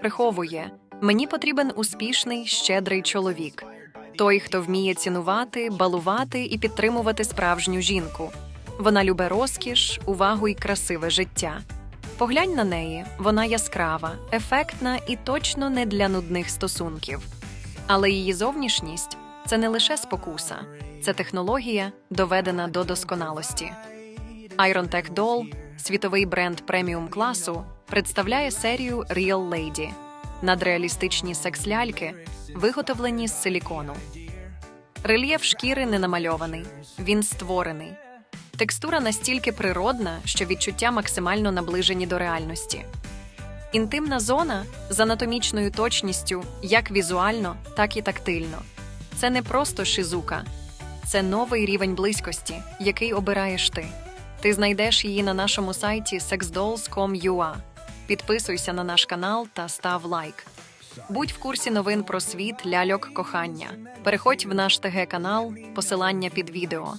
приховує: мені потрібен успішний, щедрий чоловік, той, хто вміє цінувати, балувати і підтримувати справжню жінку. Вона любить розкіш, увагу і красиве життя. Поглянь на неї, вона яскрава, ефектна і точно не для нудних стосунків. Але її зовнішність це не лише спокуса, це технологія, доведена до досконалості. Iron Tech Doll, світовий бренд преміум класу, представляє серію Real Lady – надреалістичні секс-ляльки, виготовлені з силікону. Рельєф шкіри не намальований, він створений. Текстура настільки природна, що відчуття максимально наближені до реальності. Інтимна зона з анатомічною точністю як візуально, так і тактильно. Це не просто шизука, це новий рівень близькості, який обираєш ти. Ти знайдеш її на нашому сайті sexdolls.com.ua. Підписуйся на наш канал та став лайк. Будь в курсі новин про світ ляльок кохання. Переходь в наш ТГ канал, посилання під відео.